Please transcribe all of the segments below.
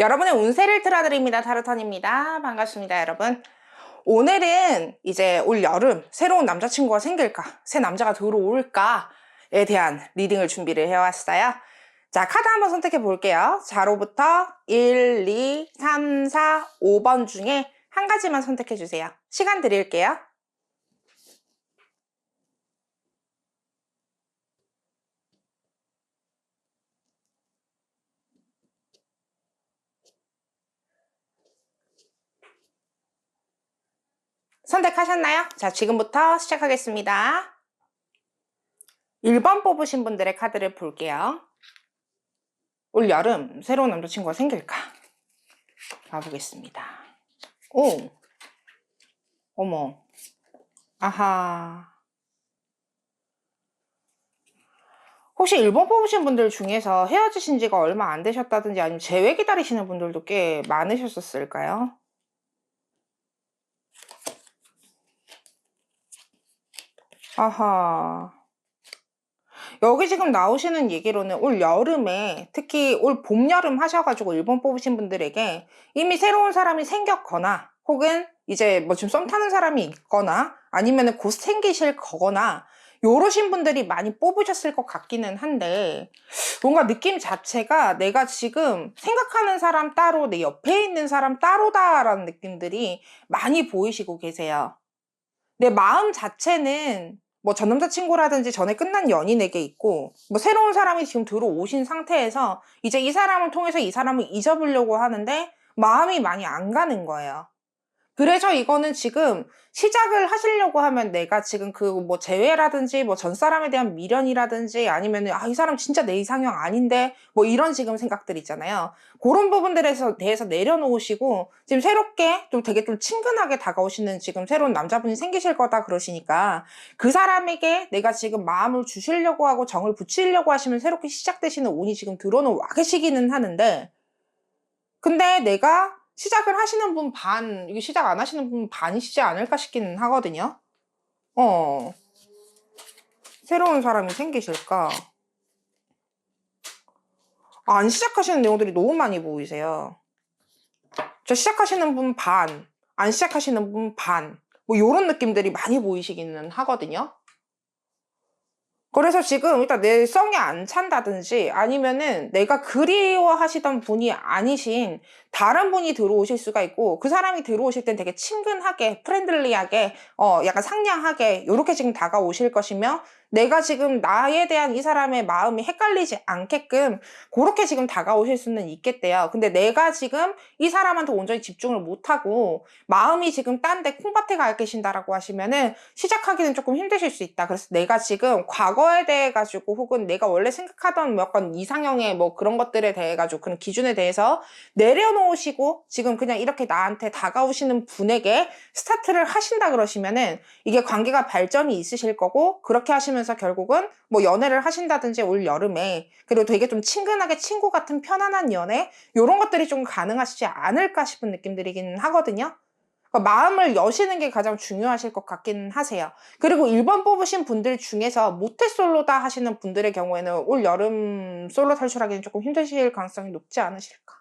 여러분의 운세를 틀어드립니다. 타로턴입니다. 반갑습니다, 여러분. 오늘은 이제 올 여름 새로운 남자친구가 생길까, 새 남자가 들어올까에 대한 리딩을 준비를 해왔어요. 자, 카드 한번 선택해 볼게요. 자로부터 1, 2, 3, 4, 5번 중에 한 가지만 선택해 주세요. 시간 드릴게요. 선택하셨나요? 자, 지금부터 시작하겠습니다. 1번 뽑으신 분들의 카드를 볼게요. 올 여름 새로운 남자친구가 생길까? 봐보겠습니다. 오! 어머. 아하. 혹시 1번 뽑으신 분들 중에서 헤어지신 지가 얼마 안 되셨다든지 아니면 재회 기다리시는 분들도 꽤 많으셨었을까요? 아하. 여기 지금 나오시는 얘기로는 올 여름에 특히 올 봄, 여름 하셔가지고 일본 뽑으신 분들에게 이미 새로운 사람이 생겼거나 혹은 이제 뭐 지금 썸 타는 사람이 있거나 아니면 곧 생기실 거거나 요러신 분들이 많이 뽑으셨을 것 같기는 한데 뭔가 느낌 자체가 내가 지금 생각하는 사람 따로 내 옆에 있는 사람 따로다 라는 느낌들이 많이 보이시고 계세요. 내 마음 자체는 뭐 전 남자친구라든지 전에 끝난 연인에게 있고 뭐 새로운 사람이 지금 들어오신 상태에서 이제 이 사람을 통해서 이 사람을 잊어보려고 하는데 마음이 많이 안 가는 거예요. 그래서 이거는 지금 시작을 하시려고 하면 내가 지금 그 뭐 재회라든지 뭐 전 사람에 대한 미련이라든지 아니면은 아 이 사람 진짜 내 이상형 아닌데 뭐 이런 지금 생각들 있잖아요. 그런 부분들에서 대해서 내려놓으시고 지금 새롭게 좀 되게 좀 친근하게 다가오시는 지금 새로운 남자분이 생기실 거다 그러시니까 그 사람에게 내가 지금 마음을 주시려고 하고 정을 붙이려고 하시면 새롭게 시작되시는 운이 지금 들어오는 와 계시기는 하는데 근데 내가 시작을 하시는 분 반, 시작 안 하시는 분 반이시지 않을까 싶기는 하거든요. 어. 새로운 사람이 생기실까? 아, 안 시작하시는 내용들이 너무 많이 보이세요. 저 시작하시는 분 반, 안 시작하시는 분 반, 뭐 요런 느낌들이 많이 보이시기는 하거든요. 그래서 지금 일단 내 성에 안 찬다든지 아니면은 내가 그리워하시던 분이 아니신 다른 분이 들어오실 수가 있고 그 사람이 들어오실 땐 되게 친근하게 프렌들리하게 어 약간 상냥하게 이렇게 지금 다가오실 것이며 내가 지금 나에 대한 이 사람의 마음이 헷갈리지 않게끔 그렇게 지금 다가오실 수는 있겠대요. 근데 내가 지금 이 사람한테 온전히 집중을 못하고 마음이 지금 딴 데 콩밭에 가 계신다라고 하시면은 시작하기는 조금 힘드실 수 있다. 그래서 내가 지금 과거에 대해 가지고 혹은 내가 원래 생각하던 뭐 약간 이상형의 뭐 그런 것들에 대해 가지고 그런 기준에 대해서 내려놓으시고 지금 그냥 이렇게 나한테 다가오시는 분에게 스타트를 하신다 그러시면은 이게 관계가 발전이 있으실 거고 그렇게 하시면 서 결국은 뭐 연애를 하신다든지 올 여름에 그리고 되게 좀 친근하게 친구 같은 편안한 연애 요런 것들이 좀 가능하시지 않을까 싶은 느낌들이긴 하거든요. 그러니까 마음을 여시는 게 가장 중요하실 것 같긴 하세요. 그리고 1번 뽑으신 분들 중에서 모태솔로다 하시는 분들의 경우에는 올 여름 솔로 탈출하기는 조금 힘드실 가능성이 높지 않으실까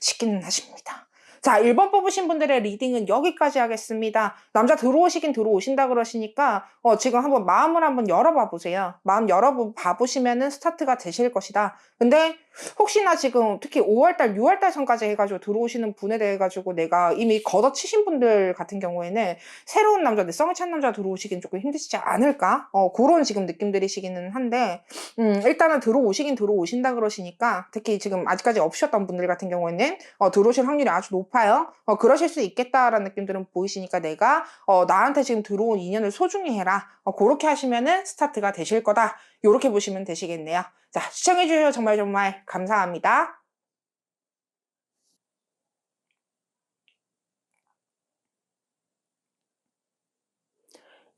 싶기는 하십니다. 자, 1번 뽑으신 분들의 리딩은 여기까지 하겠습니다. 남자 들어오시긴 들어오신다 그러시니까 어, 지금 한번 마음을 한번 열어봐 보세요. 마음 열어봐 보시면은 스타트가 되실 것이다. 근데 혹시나 지금 특히 5월달, 6월달 선까지 해가지고 들어오시는 분에 대해 가지고 내가 이미 걷어치신 분들 같은 경우에는 새로운 남자, 내 썸을 찬 남자 들어오시긴 조금 힘드시지 않을까? 어, 그런 지금 느낌들이시기는 한데, 음, 일단은 들어오시긴 들어오신다 그러시니까 특히 지금 아직까지 없으셨던 분들 같은 경우에는 어, 들어오실 확률이 아주 높아요. 어, 그러실 수 있겠다라는 느낌들은 보이시니까 내가 어, 나한테 지금 들어온 인연을 소중히 해라. 어, 그렇게 하시면은 스타트가 되실 거다. 이렇게 보시면 되시겠네요. 자, 시청해주셔서 정말 정말 감사합니다.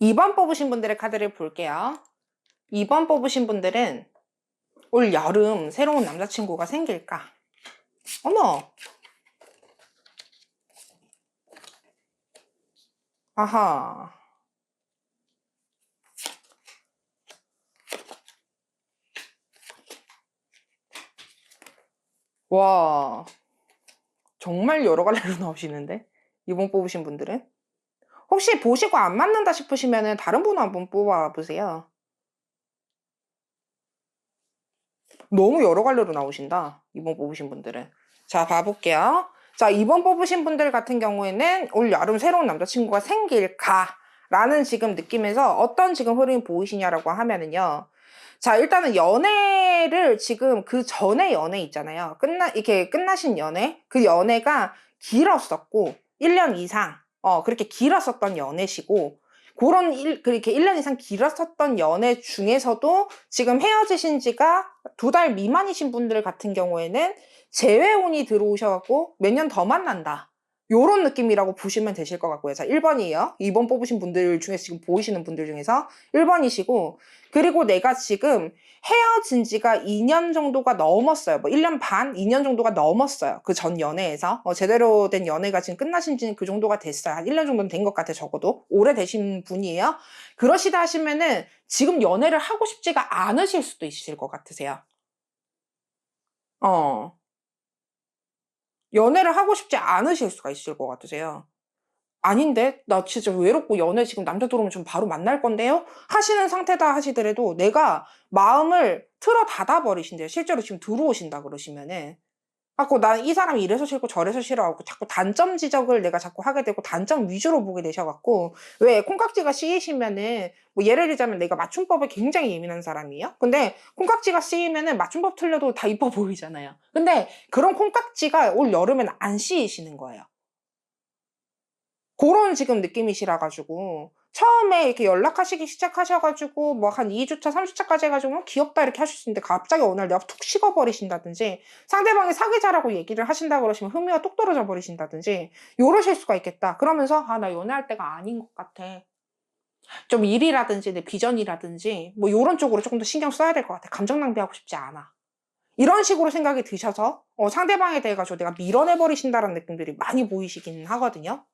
(2번) 뽑으신 분들의 카드를 볼게요. (2번) 뽑으신 분들은 올 여름 새로운 남자친구가 생길까? 어머! 아하 와. 정말 여러 갈래로 나오시는데 이번 뽑으신 분들은 혹시 보시고 안 맞는다 싶으시면은 다른 분 한번 뽑아 보세요. 너무 여러 갈래로 나오신다. 이번 뽑으신 분들은. 자, 봐볼게요. 자, 이번 뽑으신 분들 같은 경우에는 올 여름 새로운 남자친구가 생길까? 라는 지금 느낌에서 어떤 지금 흐름이 보이시냐라고 하면은요. 자, 일단은 연애를 지금 그 전에 연애 있잖아요. 끝나, 이렇게 끝나신 연애? 그 연애가 길었었고, 1년 이상, 어, 그렇게 길었었던 연애시고, 그런 일, 그렇게 1년 이상 길었었던 연애 중에서도 지금 헤어지신 지가 두 달 미만이신 분들 같은 경우에는 재회운이 들어오셔갖고 몇 년 더 만난다. 요런 느낌이라고 보시면 되실 것 같고요. 자, 1번이에요. 2번 뽑으신 분들 중에서 지금 보이시는 분들 중에서 1번이시고, 그리고 내가 지금 헤어진 지가 2년 정도가 넘었어요. 뭐 1년 반, 2년 정도가 넘었어요. 그 전 연애에서. 어, 제대로 된 연애가 지금 끝나신 지는 그 정도가 됐어요. 한 1년 정도는 된 것 같아요. 적어도. 오래되신 분이에요. 그러시다 하시면은 지금 연애를 하고 싶지가 않으실 수도 있으실 것 같으세요. 어. 연애를 하고 싶지 않으실 수가 있을 것 같으세요. 아닌데? 나 진짜 외롭고 연애 지금 남자 들어오면 좀 바로 만날 건데요? 하시는 상태다 하시더라도 내가 마음을 틀어 닫아 버리신대요. 실제로 지금 들어오신다 그러시면은. 자꾸 난이 사람이 이래서 싫고 저래서 싫어하고 자꾸 단점 지적을 내가 자꾸 하게 되고 단점 위주로 보게 되셔갖고 왜 콩깍지가 씌이시면은 뭐 예를 들자면 내가 맞춤법에 굉장히 예민한 사람이에요. 근데 콩깍지가 씌이면은 맞춤법 틀려도 다 이뻐 보이잖아요. 근데 그런 콩깍지가 올 여름엔 안 씌이시는 거예요. 그런 지금 느낌이시라 가지고 처음에 이렇게 연락하시기 시작하셔가지고 뭐 한 2주차, 3주차까지 해가지고 뭐 귀엽다 이렇게 하실 수 있는데 갑자기 어느 날 내가 툭 식어버리신다든지 상대방이 사귀자라고 얘기를 하신다 그러시면 흥미가 뚝 떨어져 버리신다든지 요러실 수가 있겠다. 그러면서 아 나 연애할 때가 아닌 것 같아. 좀 일이라든지 내 비전이라든지 뭐 요런 쪽으로 조금 더 신경 써야 될 것 같아. 감정 낭비하고 싶지 않아. 이런 식으로 생각이 드셔서 어, 상대방에 대해 가지고 내가 밀어내 버리신다는 느낌들이 많이 보이시긴 하거든요.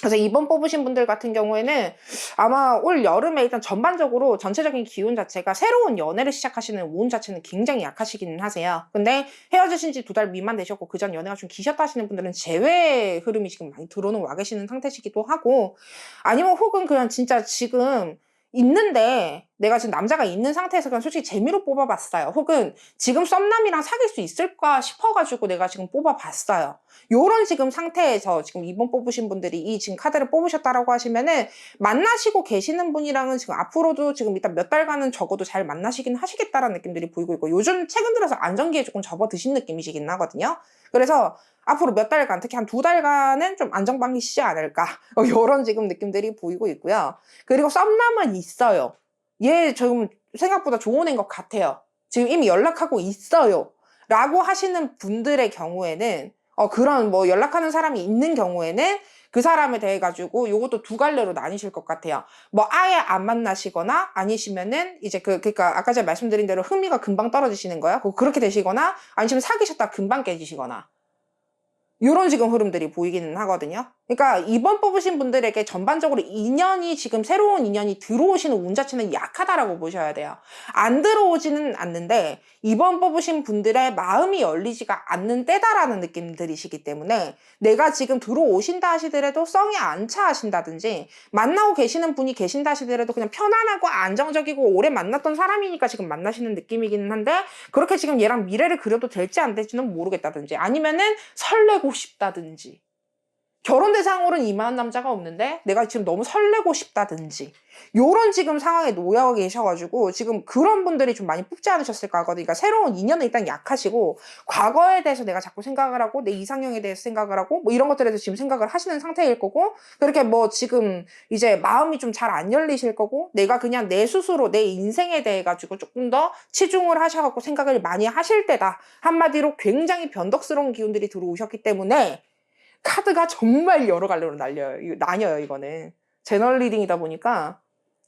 그래서 이번 뽑으신 분들 같은 경우에는 아마 올 여름에 일단 전반적으로 전체적인 기운 자체가 새로운 연애를 시작하시는 운 자체는 굉장히 약하시기는 하세요. 근데 헤어지신 지 두 달 미만 되셨고 그전 연애가 좀 기셨다 하시는 분들은 재회 흐름이 지금 많이 들어오는 와 계시는 상태시기도 하고 아니면 혹은 그냥 진짜 지금 있는데 내가 지금 남자가 있는 상태에서 그냥 솔직히 재미로 뽑아봤어요. 혹은 지금 썸남이랑 사귈 수 있을까 싶어가지고 내가 지금 뽑아봤어요. 요런 지금 상태에서 지금 이번 뽑으신 분들이 이 지금 카드를 뽑으셨다라고 하시면은 만나시고 계시는 분이랑은 지금 앞으로도 지금 일단 몇 달간은 적어도 잘 만나시긴 하시겠다라는 느낌들이 보이고 있고 요즘 최근 들어서 안정기에 조금 접어드신 느낌이시긴 하거든요. 그래서 앞으로 몇 달간, 특히 한 두 달간은 좀 안정방이시지 않을까. 이런 지금 느낌들이 보이고 있고요. 그리고 썸남은 있어요. 얘 지금 생각보다 좋은 애인 것 같아요. 지금 이미 연락하고 있어요. 라고 하시는 분들의 경우에는, 어, 그런 뭐 연락하는 사람이 있는 경우에는 그 사람에 대해 가지고 요것도 두 갈래로 나뉘실 것 같아요. 뭐 아예 안 만나시거나 아니시면은 이제 그 그러니까 아까 제가 말씀드린 대로 흥미가 금방 떨어지시는 거야. 그렇게 되시거나 아니시면 사귀셨다 금방 깨지시거나 이런 지금 흐름들이 보이기는 하거든요. 그러니까 이번 뽑으신 분들에게 전반적으로 인연이 지금 새로운 인연이 들어오시는 운 자체는 약하다라고 보셔야 돼요. 안 들어오지는 않는데 이번 뽑으신 분들의 마음이 열리지가 않는 때다라는 느낌들이시기 때문에 내가 지금 들어오신다 하시더라도 썽이 안 차 하신다든지 만나고 계시는 분이 계신다 하시더라도 그냥 편안하고 안정적이고 오래 만났던 사람이니까 지금 만나시는 느낌이기는 한데 그렇게 지금 얘랑 미래를 그려도 될지 안 될지는 모르겠다든지 아니면은 설레고 싶다든지 결혼 대상으로는 이만한 남자가 없는데 내가 지금 너무 설레고 싶다든지 요런 지금 상황에 놓여 계셔가지고 지금 그런 분들이 좀 많이 뽑지 않으셨을까 하거든요. 그러니까 새로운 인연은 일단 약하시고 과거에 대해서 내가 자꾸 생각을 하고 내 이상형에 대해서 생각을 하고 뭐 이런 것들에 대해서 지금 생각을 하시는 상태일 거고 그렇게 뭐 지금 이제 마음이 좀 잘 안 열리실 거고 내가 그냥 내 스스로 내 인생에 대해 가지고 조금 더 치중을 하셔갖고 생각을 많이 하실 때다. 한마디로 굉장히 변덕스러운 기운들이 들어오셨기 때문에 카드가 정말 여러 갈래로 날려요. 나뉘어요, 이거는. 제너럴 리딩이다 보니까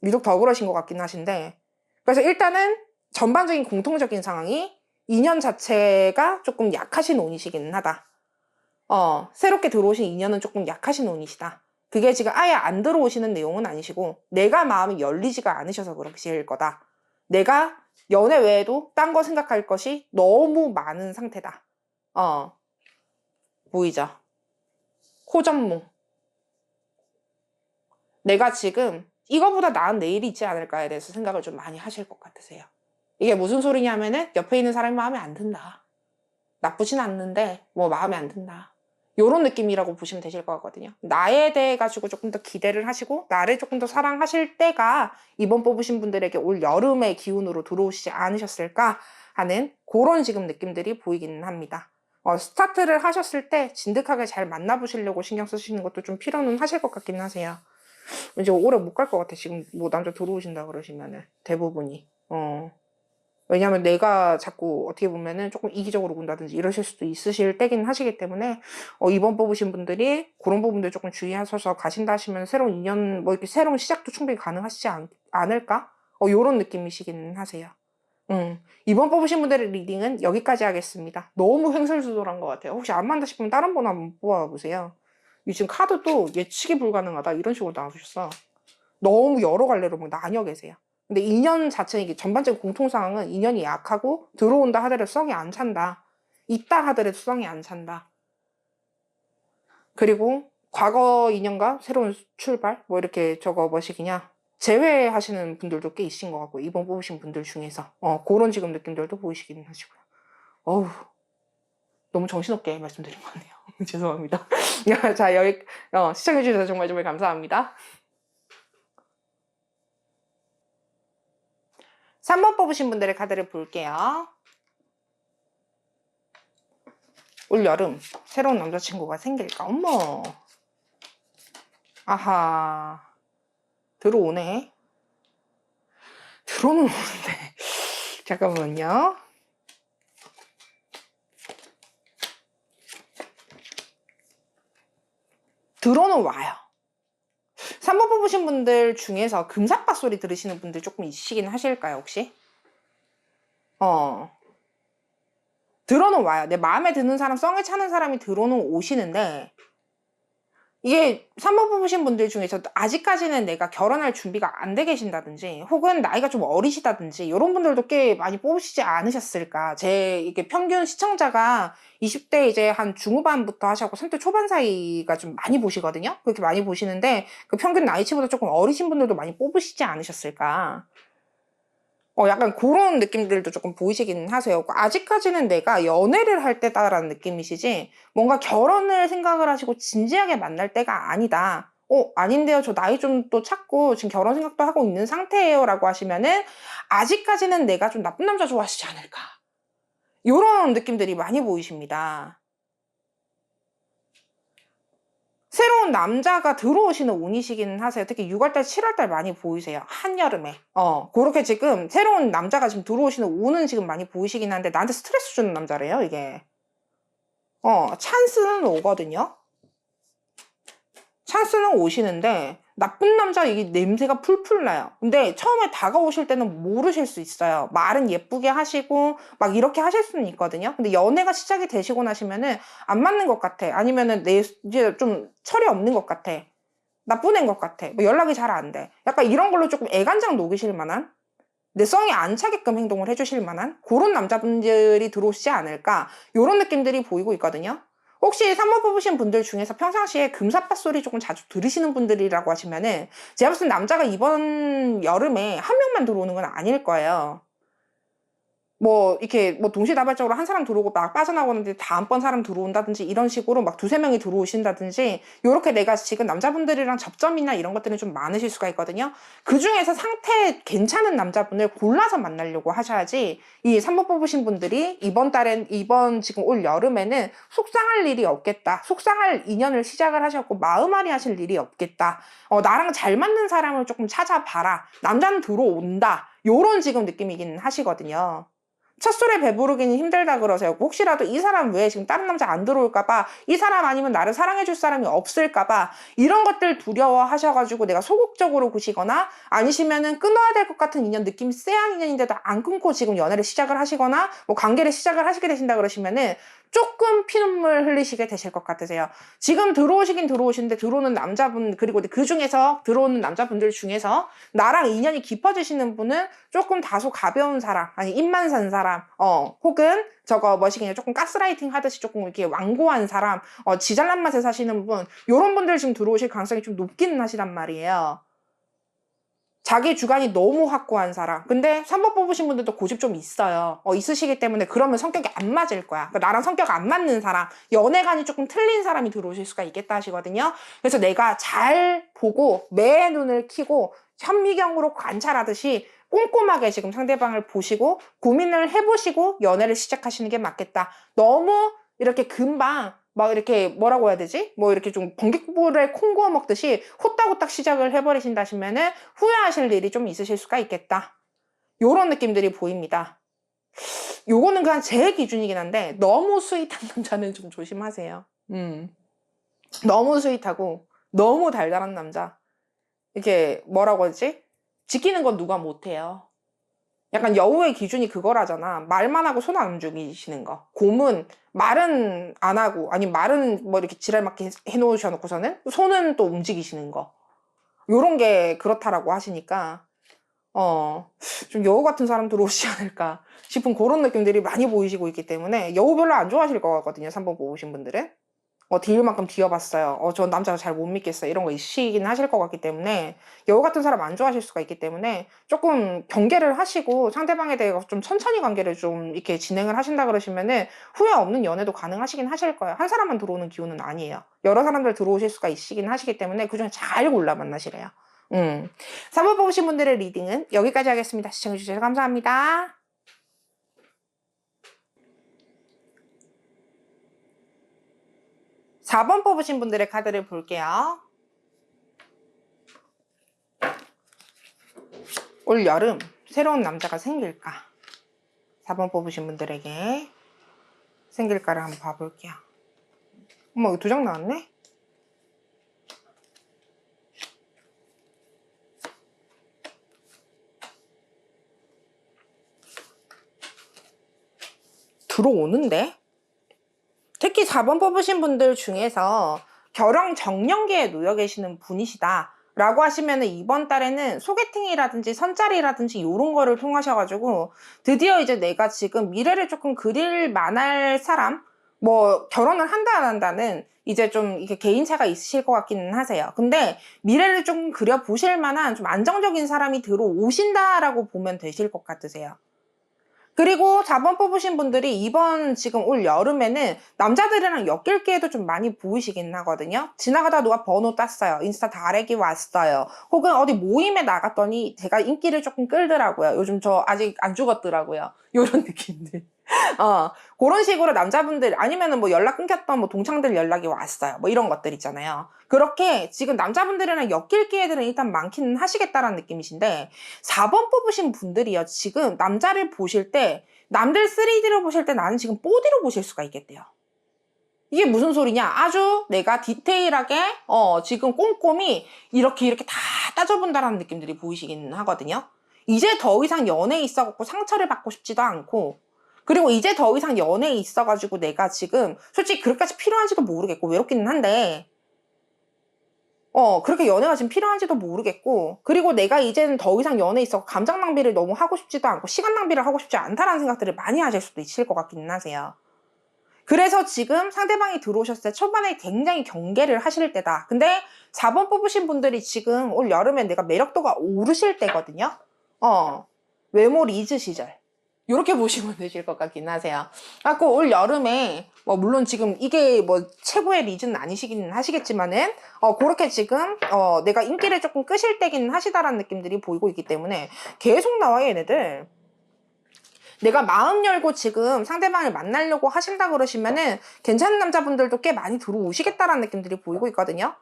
유독 더 그러신 것 같긴 하신데. 그래서 일단은 전반적인 공통적인 상황이 인연 자체가 조금 약하신 운이시기는 하다. 어, 새롭게 들어오신 인연은 조금 약하신 운이시다. 그게 지금 아예 안 들어오시는 내용은 아니시고, 내가 마음이 열리지가 않으셔서 그러실 거다. 내가 연애 외에도 딴 거 생각할 것이 너무 많은 상태다. 어, 보이죠? 코전몽. 내가 지금 이거보다 나은 내일이 있지 않을까에 대해서 생각을 좀 많이 하실 것 같으세요. 이게 무슨 소리냐면은 옆에 있는 사람이 마음에 안 든다. 나쁘진 않는데 뭐 마음에 안 든다. 요런 느낌이라고 보시면 되실 것 같거든요. 나에 대해 가지고 조금 더 기대를 하시고 나를 조금 더 사랑하실 때가 이번 뽑으신 분들에게 올 여름의 기운으로 들어오시지 않으셨을까 하는 그런 지금 느낌들이 보이기는 합니다. 어, 스타트를 하셨을 때 진득하게 잘 만나보시려고 신경 쓰시는 것도 좀 필요는 하실 것 같긴 하세요. 왠지 오래 못 갈 것 같아. 지금 뭐 남자 들어오신다 그러시면은 대부분이. 어. 왜냐면 내가 자꾸 어떻게 보면은 조금 이기적으로 군다든지 이러실 수도 있으실 때긴 하시기 때문에 어, 이번 뽑으신 분들이 그런 부분들 조금 주의하셔서 가신다 하시면 새로운 인연 뭐 이렇게 새로운 시작도 충분히 가능하시지 않, 않을까? 어, 요런 느낌이시긴 하세요. 음, 이번 뽑으신 분들의 리딩은 여기까지 하겠습니다. 너무 횡설수설한 것 같아요. 혹시 안 맞다 싶으면 다른 번 한번 뽑아보세요. 이 지금 카드도 예측이 불가능하다 이런 식으로 나와주셨어. 너무 여러 갈래로 막 나뉘어 계세요. 근데 인연 자체 이게 전반적인 공통 상황은 인연이 약하고 들어온다 하더라도 성이 안 찬다. 있다 하더라도 성이 안 찬다. 그리고 과거 인연과 새로운 출발 뭐 이렇게 저거 뭐시기냐 제외하시는 분들도 꽤 있으신 것 같고 이번 뽑으신 분들 중에서 어 그런 지금 느낌들도 보이시긴 하시고요. 어우 너무 정신없게 말씀드린 것 같네요. 죄송합니다. 자 여기 어, 시청해주셔서 정말 정말 감사합니다. 3번 뽑으신 분들의 카드를 볼게요. 올 여름 새로운 남자친구가 생길까? 어머. 아하. 들어오네. 들어오는 오는데. 잠깐만요. 들어는 와요. 3번 뽑으신 분들 중에서 금사빠 소리 들으시는 분들 조금 있으시긴 하실까요, 혹시? 어. 들어는 와요. 내 마음에 드는 사람, 썽에 차는 사람이 들어는 오시는데, 이게 3번 뽑으신 분들 중에서 아직까지는 내가 결혼할 준비가 안 돼 계신다든지, 혹은 나이가 좀 어리시다든지, 이런 분들도 꽤 많이 뽑으시지 않으셨을까. 제 이게 평균 시청자가 20대 이제 한 중후반부터 하시고 30대 초반 사이가 좀 많이 보시거든요. 그렇게 많이 보시는데, 그 평균 나이치보다 조금 어리신 분들도 많이 뽑으시지 않으셨을까. 어, 약간 그런 느낌들도 조금 보이시긴 하세요. 아직까지는 내가 연애를 할 때다라는 느낌이시지, 뭔가 결혼을 생각을 하시고 진지하게 만날 때가 아니다. 어, 아닌데요. 저 나이 좀 또 찾고 지금 결혼 생각도 하고 있는 상태예요. 라고 하시면은, 아직까지는 내가 좀 나쁜 남자 좋아하시지 않을까. 요런 느낌들이 많이 보이십니다. 새로운 남자가 들어오시는 운이시긴 하세요. 특히 6월달, 7월달 많이 보이세요. 한여름에. 어, 그렇게 지금 새로운 남자가 지금 들어오시는 운은 지금 많이 보이시긴 한데 나한테 스트레스 주는 남자래요, 이게. 어, 찬스는 오거든요. 찬스는 오시는데 나쁜 남자 이게 냄새가 풀풀 나요. 근데 처음에 다가오실 때는 모르실 수 있어요. 말은 예쁘게 하시고 막 이렇게 하실 수는 있거든요. 근데 연애가 시작이 되시고 나시면은 안 맞는 것 같아. 아니면은 내 이제 좀 철이 없는 것 같아. 나쁜 애인 것 같아. 뭐 연락이 잘 안 돼. 약간 이런 걸로 조금 애간장 녹이실 만한 내 성이 안 차게끔 행동을 해주실 만한 그런 남자분들이 들어오시지 않을까 이런 느낌들이 보이고 있거든요. 혹시 3번 뽑으신 분들 중에서 평상시에 금사빠 소리 조금 자주 들으시는 분들이라고 하시면은 제가 때 남자가 이번 여름에 한 명만 들어오는 건 아닐 거예요. 뭐 이렇게 뭐 동시다발적으로 한 사람 들어오고 막 빠져나오는데 다음번 사람 들어온다든지 이런 식으로 막 두세 명이 들어오신다든지 요렇게 내가 지금 남자분들이랑 접점이나 이런 것들은 좀 많으실 수가 있거든요. 그 중에서 상태 괜찮은 남자분을 골라서 만나려고 하셔야지 이 3번 뽑으신 분들이 이번 달엔 이번 지금 올 여름에는 속상할 일이 없겠다. 속상할 인연을 시작을 하셨고 마음앓이 하실 일이 없겠다. 어, 나랑 잘 맞는 사람을 조금 찾아봐라. 남자는 들어온다. 요런 지금 느낌이긴 하시거든요. 첫술에 배부르기는 힘들다 그러세요. 혹시라도 이 사람 왜 지금 다른 남자 안 들어올까봐, 이 사람 아니면 나를 사랑해줄 사람이 없을까봐, 이런 것들 두려워하셔가지고 내가 소극적으로 구시거나, 아니시면은 끊어야 될 것 같은 인연, 느낌이 쎄한 인연인데도 안 끊고 지금 연애를 시작을 하시거나, 뭐 관계를 시작을 하시게 되신다 그러시면은, 조금 피눈물 흘리시게 되실 것 같으세요. 지금 들어오시긴 들어오시는데 들어오는 남자분 그리고 그 중에서 들어오는 남자분들 중에서 나랑 인연이 깊어지시는 분은 조금 다소 가벼운 사람 아니 입만 산 사람 어 혹은 저거 뭐시기냐 조금 가스라이팅 하듯이 조금 이렇게 완고한 사람 어 지잘난 맛에 사시는 분 요런 분들 지금 들어오실 가능성이 좀 높기는 하시단 말이에요. 자기 주관이 너무 확고한 사람. 근데 3번 뽑으신 분들도 고집 좀 있어요. 어, 있으시기 때문에 그러면 성격이 안 맞을 거야. 그러니까 나랑 성격 안 맞는 사람, 연애관이 조금 틀린 사람이 들어오실 수가 있겠다 하시거든요. 그래서 내가 잘 보고 매 눈을 키고 현미경으로 관찰하듯이 꼼꼼하게 지금 상대방을 보시고 고민을 해보시고 연애를 시작하시는 게 맞겠다. 너무 이렇게 금방 막 이렇게 뭐라고 해야 되지? 뭐 이렇게 좀 번개불에 콩 구워 먹듯이 호딱호딱 시작을 해버리신다 하시면은 후회하실 일이 좀 있으실 수가 있겠다. 요런 느낌들이 보입니다. 요거는 그냥 제 기준이긴 한데 너무 스윗한 남자는 좀 조심하세요. 음. 너무 스윗하고 너무 달달한 남자. 이렇게 뭐라고 하지? 지키는 건 누가 못해요. 약간 여우의 기준이 그거라잖아. 말만 하고 손 안 움직이시는 거. 곰은 말은 안 하고, 아니 말은 뭐 이렇게 지랄 맞게 해놓으셔 놓고서는 손은 또 움직이시는 거. 요런 게 그렇다라고 하시니까, 어, 좀 여우 같은 사람 들어오시지 않을까 싶은 그런 느낌들이 많이 보이시고 있기 때문에 여우 별로 안 좋아하실 것 같거든요. 3번 뽑으신 분들은. 어, 뒤일만큼 뒤어봤어요. 어, 전 남자가 잘 못 믿겠어요. 이런 거 있으시긴 하실 것 같기 때문에 여우 같은 사람 안 좋아하실 수가 있기 때문에 조금 경계를 하시고 상대방에 대해 좀 천천히 관계를 좀 이렇게 진행을 하신다 그러시면은 후회 없는 연애도 가능하시긴 하실 거예요. 한 사람만 들어오는 기운은 아니에요. 여러 사람들 들어오실 수가 있으시긴 하시기 때문에 그중에 잘 골라 만나시래요. 음. 3번 뽑으신 분들의 리딩은 여기까지 하겠습니다. 시청해주셔서 감사합니다. 4번 뽑으신 분들의 카드를 볼게요. 올 여름 새로운 남자가 생길까? 4번 뽑으신 분들에게 생길까를 한번 봐볼게요. 어머, 두장 나왔네? 들어오는데? 특히 4번 뽑으신 분들 중에서 결혼 정년기에 놓여 계시는 분이시다. 라고 하시면 이번 달에는 소개팅이라든지 선짜리라든지 이런 거를 통하셔가지고 드디어 이제 내가 지금 미래를 조금 그릴 만할 사람 뭐 결혼을 한다 안 한다는 이제 좀 이게 개인차가 있으실 것 같기는 하세요. 근데 미래를 좀 그려 보실 만한 좀 안정적인 사람이 들어오신다라고 보면 되실 것 같으세요. 그리고 4번 뽑으신 분들이 이번 지금 올 여름에는 남자들이랑 엮일 기회도 좀 많이 보이시긴 하거든요. 지나가다 누가 번호 땄어요. 인스타 다래기 왔어요. 혹은 어디 모임에 나갔더니 제가 인기를 조금 끌더라고요. 요즘 저 아직 안 죽었더라고요. 요런 느낌들. 어, 그런 식으로 남자분들 아니면은 뭐 연락 끊겼던 뭐 동창들 연락이 왔어요. 뭐 이런 것들 있잖아요. 그렇게 지금 남자분들이랑 엮일 기회들은 일단 많기는 하시겠다라는 느낌이신데 4번 뽑으신 분들이요. 지금 남자를 보실 때 남들 3D로 보실 때 나는 지금 4D로 보실 수가 있겠대요. 이게 무슨 소리냐? 아주 내가 디테일하게 어 지금 꼼꼼히 이렇게 이렇게 다 따져본다라는 느낌들이 보이시긴 하거든요. 이제 더 이상 연애에 있어갖고 상처를 받고 싶지도 않고 그리고 이제 더 이상 연애에 있어가지고 내가 지금 솔직히 그렇게까지 필요한지도 모르겠고 외롭기는 한데 어 그렇게 연애가 지금 필요한지도 모르겠고 그리고 내가 이제는 더 이상 연애에 있어 감정 낭비를 너무 하고 싶지도 않고 시간 낭비를 하고 싶지 않다라는 생각들을 많이 하실 수도 있을 것 같기는 하세요. 그래서 지금 상대방이 들어오셨을 때 초반에 굉장히 경계를 하실 때다. 근데 4번 뽑으신 분들이 지금 올 여름에 내가 매력도가 오르실 때거든요. 어 외모 리즈 시절. 이렇게 보시면 되실 것 같긴 하세요. 갖고 올 여름에 뭐 물론 지금 이게 뭐 최고의 리즈는 아니시긴 하시겠지만은 어 그렇게 지금 어 내가 인기를 조금 끄실 때긴 하시다라는 느낌들이 보이고 있기 때문에 계속 나와요 얘네들. 내가 마음 열고 지금 상대방을 만나려고 하신다 그러시면은 괜찮은 남자분들도 꽤 많이 들어오시겠다라는 느낌들이 보이고 있거든요.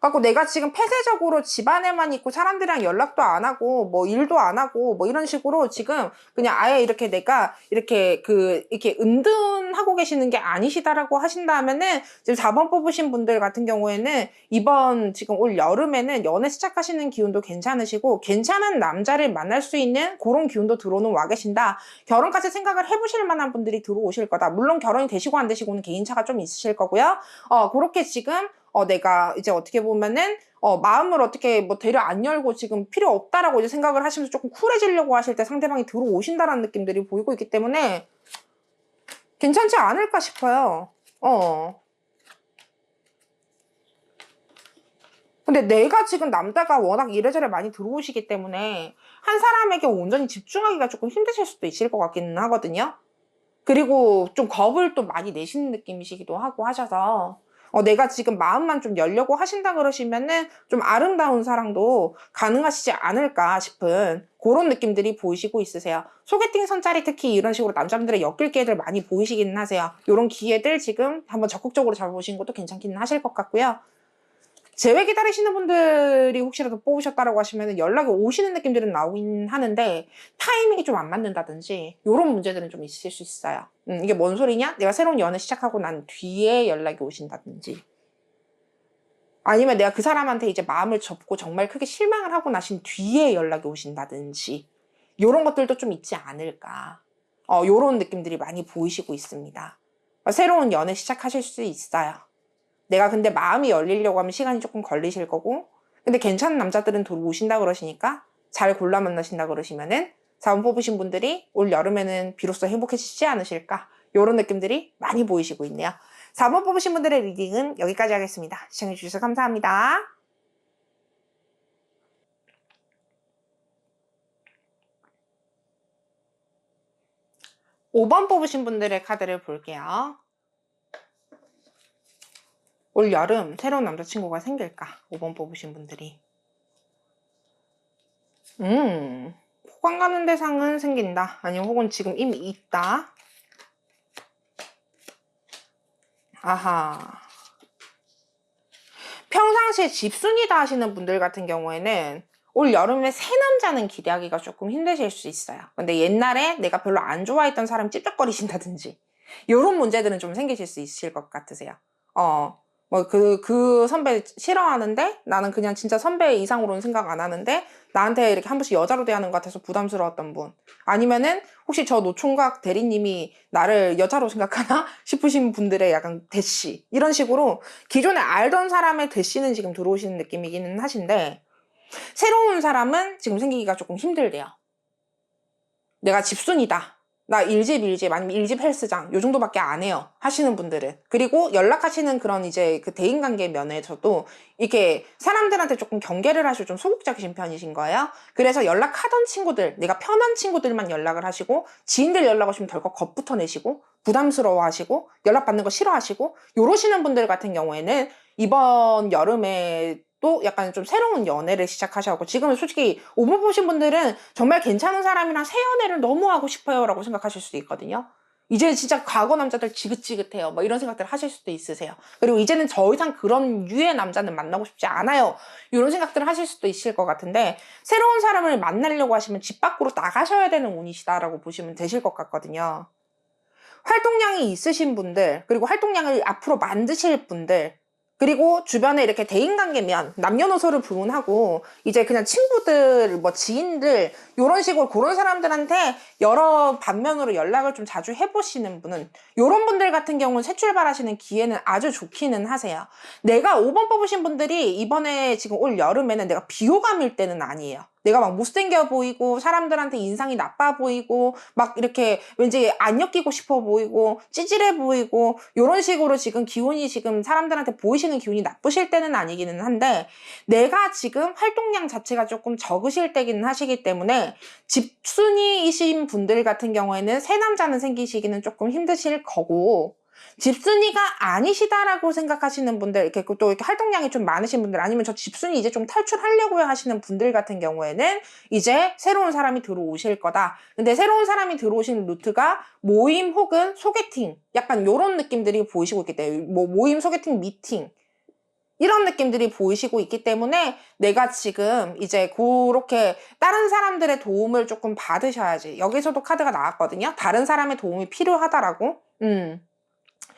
갖고 내가 지금 폐쇄적으로 집안에만 있고 사람들이랑 연락도 안 하고 뭐 일도 안 하고 뭐 이런 식으로 지금 그냥 아예 이렇게 내가 이렇게 그 이렇게 은둔하고 계시는 게 아니시다라고 하신다면은 지금 4번 뽑으신 분들 같은 경우에는 이번 지금 올 여름에는 연애 시작하시는 기운도 괜찮으시고 괜찮은 남자를 만날 수 있는 그런 기운도 들어오는 와 계신다. 결혼까지 생각을 해보실 만한 분들이 들어오실 거다. 물론 결혼이 되시고 안 되시고는 개인차가 좀 있으실 거고요. 어 그렇게 지금 어, 내가 이제 어떻게 보면은, 어, 마음을 어떻게 뭐 대려 안 열고 지금 필요 없다라고 이제 생각을 하시면서 조금 쿨해지려고 하실 때 상대방이 들어오신다라는 느낌들이 보이고 있기 때문에 괜찮지 않을까 싶어요. 어. 근데 내가 지금 남자가 워낙 이래저래 많이 들어오시기 때문에 한 사람에게 온전히 집중하기가 조금 힘드실 수도 있을 것 같기는 하거든요. 그리고 좀 겁을 또 많이 내시는 느낌이시기도 하고 하셔서 어, 내가 지금 마음만 좀 열려고 하신다 그러시면은 좀 아름다운 사랑도 가능하시지 않을까 싶은 그런 느낌들이 보이시고 있으세요. 소개팅 선짜리 특히 이런 식으로 남자분들의 엮일 기회들 많이 보이시기는 하세요. 이런 기회들 지금 한번 적극적으로 잡아보시는 것도 괜찮기는 하실 것 같고요. 제외 기다리시는 분들이 혹시라도 뽑으셨다라고 하시면 연락이 오시는 느낌들은 나오긴 하는데 타이밍이 좀 안 맞는다든지 이런 문제들은 좀 있을 수 있어요. 음, 이게 뭔 소리냐? 내가 새로운 연애 시작하고 난 뒤에 연락이 오신다든지 아니면 내가 그 사람한테 이제 마음을 접고 정말 크게 실망을 하고 나신 뒤에 연락이 오신다든지 이런 것들도 좀 있지 않을까. 어, 요런 느낌들이 많이 보이시고 있습니다. 새로운 연애 시작하실 수 있어요. 내가 근데 마음이 열리려고 하면 시간이 조금 걸리실 거고 근데 괜찮은 남자들은 들어오신다 그러시니까 잘 골라 만나신다 그러시면은 4번 뽑으신 분들이 올 여름에는 비로소 행복해지지 않으실까? 이런 느낌들이 많이 보이시고 있네요. 4번 뽑으신 분들의 리딩은 여기까지 하겠습니다. 시청해주셔서 감사합니다. (5번) 뽑으신 분들의 카드를 볼게요 올 여름 새로운 남자친구가 생길까? 5번 뽑으신 분들이. 음, 호감 가는 대상은 생긴다. 아니면 혹은 지금 이미 있다. 아하. 평상시에 집순이다 하시는 분들 같은 경우에는 올 여름에 새 남자는 기대하기가 조금 힘드실 수 있어요. 근데 옛날에 내가 별로 안 좋아했던 사람 찝쩍거리신다든지 이런 문제들은 좀 생기실 수 있을 것 같으세요. 어, 뭐 그, 그 선배 싫어하는데 나는 그냥 진짜 선배 이상으로는 생각 안 하는데 나한테 이렇게 한 번씩 여자로 대하는 것 같아서 부담스러웠던 분. 아니면은 혹시 저 노총각 대리님이 나를 여자로 생각하나 싶으신 분들의 약간 대시. 이런 식으로 기존에 알던 사람의 대시는 지금 들어오시는 느낌이기는 하신데 새로운 사람은 지금 생기기가 조금 힘들대요. 내가 집순이다. 나 일집 일집 아니면 일집 헬스장 요 정도밖에 안 해요. 하시는 분들은. 그리고 연락하시는 그런 이제 그 대인관계 면에서도 이렇게 사람들한테 조금 경계를 하시고 좀 소극적이신 편이신 거예요? 그래서 연락하던 친구들 내가 편한 친구들만 연락을 하시고 지인들 연락 오시면 덜컥 겁부터 내시고 부담스러워 하시고 연락받는 거 싫어하시고 요러시는 분들 같은 경우에는 이번 여름에 또 약간 좀 새로운 연애를 시작하셔고 지금은 솔직히 오버 보신 분들은 정말 괜찮은 사람이랑 새 연애를 너무 하고 싶어요 라고 생각하실 수도 있거든요. 이제 진짜 과거 남자들 지긋지긋해요. 뭐 이런 생각들 하실 수도 있으세요. 그리고 이제는 더 이상 그런 유의 남자는 만나고 싶지 않아요. 이런 생각들을 하실 수도 있을 것 같은데 새로운 사람을 만나려고 하시면 집 밖으로 나가셔야 되는 운이시다 라고 보시면 되실 것 같거든요. 활동량이 있으신 분들 그리고 활동량을 앞으로 만드실 분들 그리고 주변에 이렇게 대인관계면 남녀노소를 불문하고 이제 그냥 친구들 뭐 지인들 이런 식으로 그런 사람들한테 여러 반면으로 연락을 좀 자주 해보시는 분은 이런 분들 같은 경우는 새 출발하시는 기회는 아주 좋기는 하세요. 내가 5번 뽑으신 분들이 이번에 지금 올 여름에는 내가 비호감일 때는 아니에요 내가 막 못생겨 보이고 사람들한테 인상이 나빠 보이고 막 이렇게 왠지 안 엮이고 싶어 보이고 찌질해 보이고 이런 식으로 지금 기운이 지금 사람들한테 보이시는 기운이 나쁘실 때는 아니기는 한데 내가 지금 활동량 자체가 조금 적으실 때기는 하시기 때문에 집순이이신 분들 같은 경우에는 새 남자는 생기시기는 조금 힘드실 거고 집순이가 아니시다라고 생각하시는 분들, 이렇게 또 이렇게 활동량이 좀 많으신 분들, 아니면 저 집순이 이제 좀 탈출하려고 하시는 분들 같은 경우에는 이제 새로운 사람이 들어오실 거다. 근데 새로운 사람이 들어오시는 루트가 모임 혹은 소개팅, 약간 요런 느낌들이 보이시고 있기 때문에, 뭐 모임, 소개팅, 미팅, 이런 느낌들이 보이시고 있기 때문에 내가 지금 이제 그렇게 다른 사람들의 도움을 조금 받으셔야지. 여기서도 카드가 나왔거든요. 다른 사람의 도움이 필요하다라고. 음.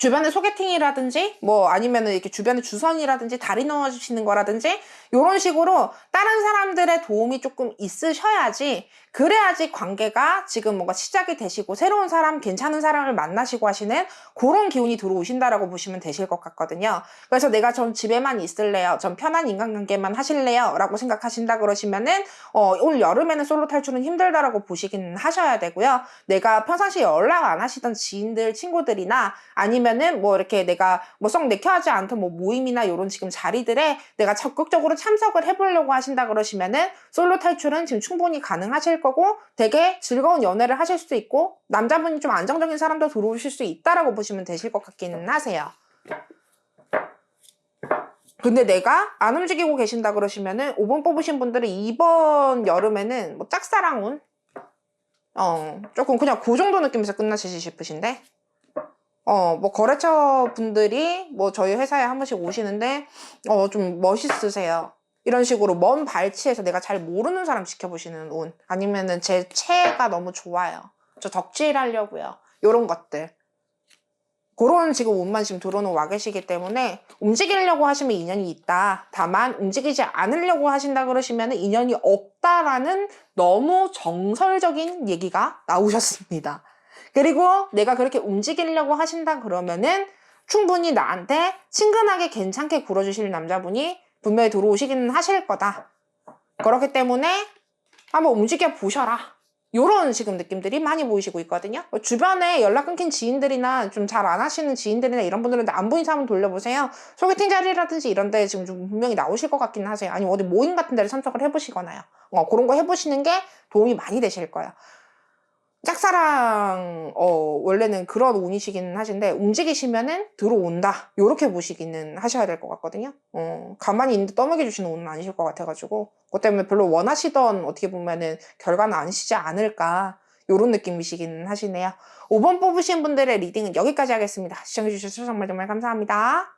주변에 소개팅이라든지 뭐 아니면은 이렇게 주변에 주선이라든지 다리 넣어주시는 거라든지 이런 식으로 다른 사람들의 도움이 조금 있으셔야지 그래야지 관계가 지금 뭔가 시작이 되시고 새로운 사람 괜찮은 사람을 만나시고 하시는 그런 기운이 들어오신다라고 보시면 되실 것 같거든요. 그래서 내가 전 집에만 있을래요. 전 편한 인간관계만 하실래요? 라고 생각하신다 그러시면은 어, 올 여름에는 솔로 탈출은 힘들다라고 보시긴 하셔야 되고요. 내가 평상시에 연락 안 하시던 지인들, 친구들이나 아니면 은 뭐 이렇게 내가 뭐 썩 내켜하지 않던 뭐 모임이나 이런 지금 자리들에 내가 적극적으로 참석을 해보려고 하신다 그러시면은 솔로 탈출은 지금 충분히 가능하실 거고 되게 즐거운 연애를 하실 수도 있고 남자분이 좀 안정적인 사람도 들어오실 수 있다라고 보시면 되실 것 같기는 하세요. 근데 내가 안 움직이고 계신다 그러시면은 5번 뽑으신 분들은 이번 여름에는 뭐 짝사랑 운 어 조금 그냥 그 정도 느낌에서 끝나시지 싶으신데 어 뭐 거래처 분들이 뭐 저희 회사에 한 번씩 오시는데 어 좀 멋있으세요. 이런 식으로 먼 발치에서 내가 잘 모르는 사람 지켜보시는 운 아니면은 제 체가 너무 좋아요. 저 덕질하려고요. 요런 것들. 그런 지금 운만 지금 들어오는 와 계시기 때문에 움직이려고 하시면 인연이 있다. 다만 움직이지 않으려고 하신다 그러시면 인연이 없다라는 너무 정설적인 얘기가 나오셨습니다. 그리고 내가 그렇게 움직이려고 하신다 그러면은 충분히 나한테 친근하게 괜찮게 굴어주실 남자분이 분명히 들어오시기는 하실 거다. 그렇기 때문에 한번 움직여 보셔라. 요런 지금 느낌들이 많이 보이시고 있거든요. 뭐 주변에 연락 끊긴 지인들이나 좀 잘 안 하시는 지인들이나 이런 분들은 안 보인 사람 돌려보세요. 소개팅 자리라든지 이런 데 지금 좀 분명히 나오실 것 같긴 하세요. 아니면 어디 모임 같은 데를 참석을 해보시거나요. 어, 그런 거 해보시는 게 도움이 많이 되실 거예요. 짝사랑 어 원래는 그런 운이시기는 하신데 움직이시면은 들어온다. 요렇게 보시기는 하셔야 될 것 같거든요. 어 가만히 있는데 떠먹여 주시는 운은 아니실 것 같아가지고 그것 때문에 별로 원하시던 어떻게 보면은 결과는 아니시지 않을까 요런 느낌이시기는 하시네요. 5번 뽑으신 분들의 리딩은 여기까지 하겠습니다. 시청해주셔서 정말 정말 감사합니다.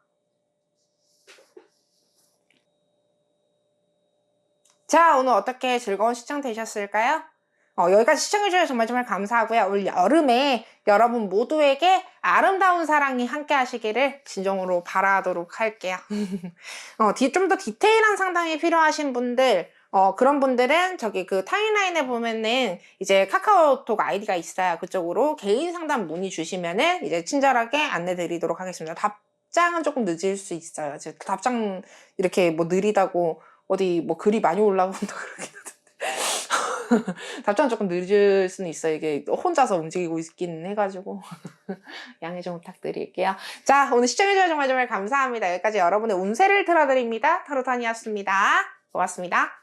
자 오늘 어떻게 즐거운 시청 되셨을까요? 어, 여기까지 시청해주셔서 정말 정말 감사하고요. 올 여름에 여러분 모두에게 아름다운 사랑이 함께 하시기를 진정으로 바라도록 할게요. 어, 좀 더 디테일한 상담이 필요하신 분들, 어, 그런 분들은 저기 그 타임라인에 보면은 이제 카카오톡 아이디가 있어요. 그쪽으로 개인 상담 문의 주시면은 이제 친절하게 안내 드리도록 하겠습니다. 답장은 조금 늦을 수 있어요. 제 답장 이렇게 뭐 느리다고 어디 뭐 글이 많이 올라온다 그러긴. 답장 조금 늦을 수는 있어요. 이게 혼자서 움직이고 있긴 해가지고 양해 좀 부탁드릴게요. 자 오늘 시청해주셔서 정말 정말 감사합니다. 여기까지 여러분의 운세를 틀어드립니다. 타로탄이었습니다. 고맙습니다.